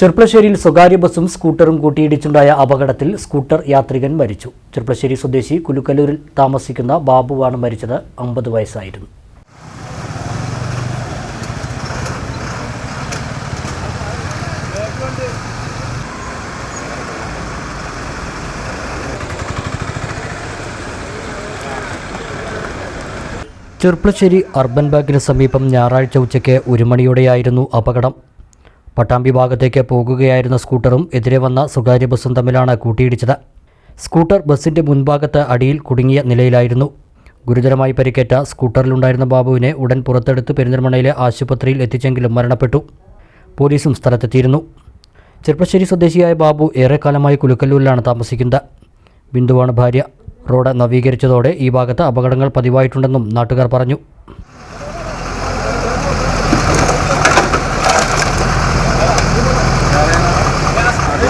ചെർപ്പളശ്ശേരിയിൽ സ്വകാര്യ ബസും സ്കൂട്ടറും കൂട്ടിയിടിച്ചുണ്ടായ അപകടത്തിൽ സ്കൂട്ടർ യാത്രികൻ മരിച്ചു. ചെർപ്പളശ്ശേരി സ്വദേശി കുലുക്കലൂരിൽ താമസിക്കുന്ന ബാബുവാണ് മരിച്ചത്. അമ്പത് വയസ്സായിരുന്നു. ചെർപ്പളശ്ശേരി അർബൻ ബാങ്കിന് സമീപം ഞായറാഴ്ച ഉച്ചയ്ക്ക് ഒരു മണിയോടെയായിരുന്നു അപകടം. പട്ടാമ്പി ഭാഗത്തേക്ക് പോകുകയായിരുന്ന സ്കൂട്ടറും എതിരെ വന്ന സ്വകാര്യ ബസ്സും തമ്മിലാണ് കൂട്ടിയിടിച്ചത്. സ്കൂട്ടർ ബസ്സിന്റെ മുൻഭാഗത്ത് അടിയിൽ കുടുങ്ങിയ നിലയിലായിരുന്നു. ഗുരുതരമായി പരിക്കേറ്റ സ്കൂട്ടറിലുണ്ടായിരുന്ന ബാബുവിനെ ഉടൻ പുറത്തെടുത്ത് പെരിന്തൽമണ്ണയിലെ ആശുപത്രിയിൽ എത്തിച്ചെങ്കിലും മരണപ്പെട്ടു. പോലീസും സ്ഥലത്തെത്തിയിരുന്നു. ചെറുപ്പശ്ശേരി സ്വദേശിയായ ബാബു ഏറെക്കാലമായി കുലുക്കല്ലൂരിലാണ് താമസിക്കുന്നത്. ബിന്ദുവാണ് ഭാര്യ. റോഡ് നവീകരിച്ചതോടെ ഈ ഭാഗത്ത് അപകടങ്ങൾ പതിവായിട്ടുണ്ടെന്നും നാട്ടുകാർ പറഞ്ഞു.